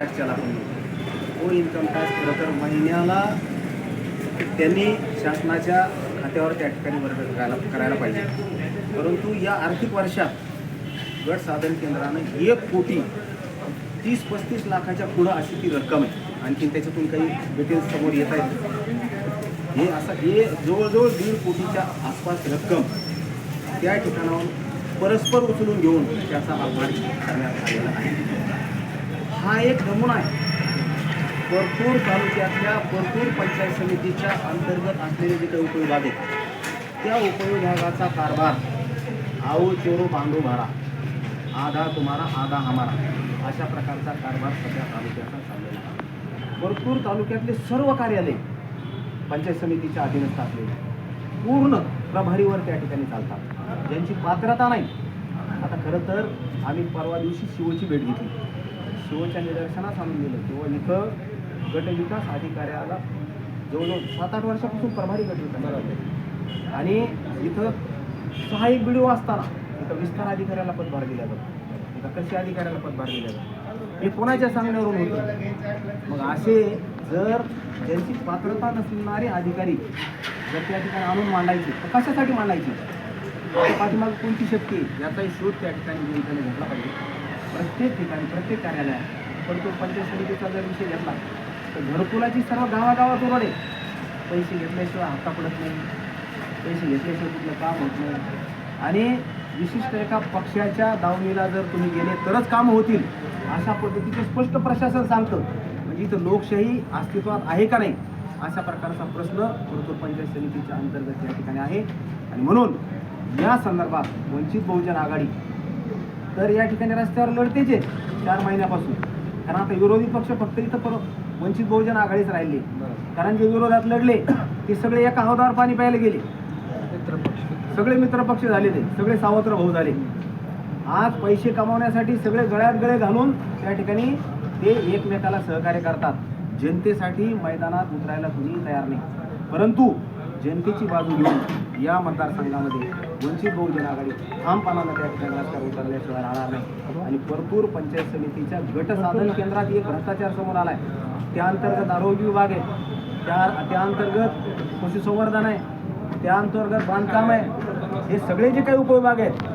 टॅक्सच्याला आपण म्हणतो. तो इन्कम टॅक्स खरं तर महिन्याला त्यांनी शासनाच्या खात्यावर त्या ठिकाणी वर्ग करायला करायला पाहिजे. परंतु या आर्थिक वर्षात गट साधन केंद्रानं एक कोटी तीस पस्तीस लाखाच्या पुढं अशी ती रक्कम आहे. आणखी त्याच्यातून काही डिटेल्स समोर येत आहेत. हे असं हे जवळजवळ दीड कोटीच्या आसपास रक्कम त्या ठिकाणाहून परस्पर उचलून घेऊन त्याचा आभार करण्यात आलेला आहे. हा एक नमुना आहे. परतूर तालुक्यातल्या परतूर पंचायत समितीच्या अंतर्गत असलेले जे काही उपविभाग आहेत त्या उपविभागाचा कारभार आओ चोरो बांधू भारा आधा तुम्हारा आधा हमारा अशा प्रकारचा कारभार सध्या तालुक्याचा चाललेला आहे. परतूर तालुक्यातले सर्व कार्यालय पंचायत समितीच्या अधीनस्थ असलेले पूर्ण प्रभारीवर त्या ठिकाणी चालतात. ज्यांची पात्रता नाही आता खरं तर आम्ही परवा दिवशी शिवची भेट घेतली. शिवच्या निदर्शनास आणून दिलं. तेव्हा इथं गटविकास अधिकाऱ्याला जवळजवळ सात आठ वर्षापासून प्रभारी गटविकास आणि इथं सहाय्यक बिडिओ असताना इथं विस्तार अधिकाऱ्याला पदभार दिला जातो. इथं कृषी अधिकाऱ्याला पदभार दिला जातो? हे कोणाच्या सांगण्यावरून होतं? मग असे जर ज्यांची पात्रता नसणारे अधिकारी जर त्या ठिकाणी आणून मांडायचे तर कशासाठी मांडायची? पाठीमागे कोणती शक्ती याचाही शोध त्या ठिकाणी घेतला पाहिजे. प्रत्येक ठिकाणी प्रत्येक कार्यालयात. पण तो पंचायत समितीचा जर विषय घेतला तर घरकुलाची सर्व गावागावात ओरड आहे पैसे घेतल्याशिवाय हप्ता पडत नाही. पैसे घेतल्याशिवाय कुठलं काम होत नाही. आणि विशिष्ट एका पक्षाच्या दावणीला जर तुम्ही गेले तरच कामं होतील. अशा पद्धतीचं स्पष्ट प्रशासन सांगतं. म्हणजे इथं लोकशाही अस्तित्वात आहे का नाही? अशा प्रकारचा प्रश्न परतूर पंचायत समितीच्या अंतर्गत या ठिकाणी आहे. आणि म्हणून या संदर्भात वंचित बहुजन आघाडी तर या ठिकाणी रस्त्यावर लढतेच चार महिन्यापासून. कारण आता विरोधी पक्ष फक्त इथं पर वंचित बहुजन आघाडीच राहिले. कारण जे विरोधात लढले ते सगळे एका हौदावर पाणी प्यायला गेले. सगळे मित्रपक्ष झाले ते. सगळे सावत्र भाऊ झाले. आज पैसे कमावण्यासाठी सगळे गळ्यात गळे घालून त्या ठिकाणी ते एकमेकाला सहकार्य करतात. जनतेसाठी मैदानात उतरायला कुणीही तयार नाही. परंतु जनतेची बाजू घेऊन या मतदारसंघामध्ये वंचित बहुजन आघाडी ठामपणानं त्या ठिकाणी रस्त्यावर उतरल्याशिवाय राहणार नाही. आणि परतूर पंचायत समितीच्या गट साधन केंद्रात एक भ्रष्टाचार समोर आला त्या अंतर्गत आरोग्य विभाग आहे. त्या त्या अंतर्गत पशुसंवर्धन आहे. त्या अंतर्गत बांधकाम आहे. हे सगळे जे काही उपविभाग आहेत